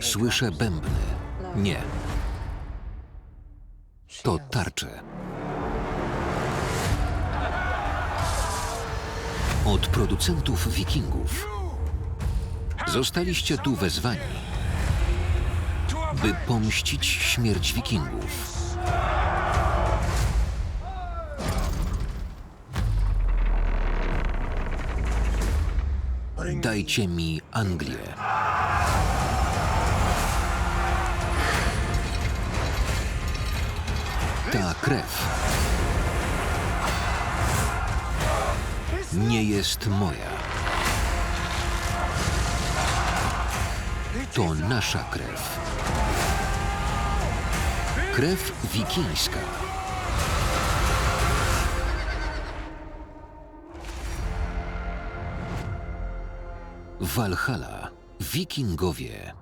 Słyszę bębny. Nie. To tarcze. Od producentów wikingów. Zostaliście tu wezwani, by pomścić śmierć wikingów. Dajcie mi Anglię. Ta krew nie jest moja. To nasza krew. Krew wikińska. Walhalla. Wikingowie.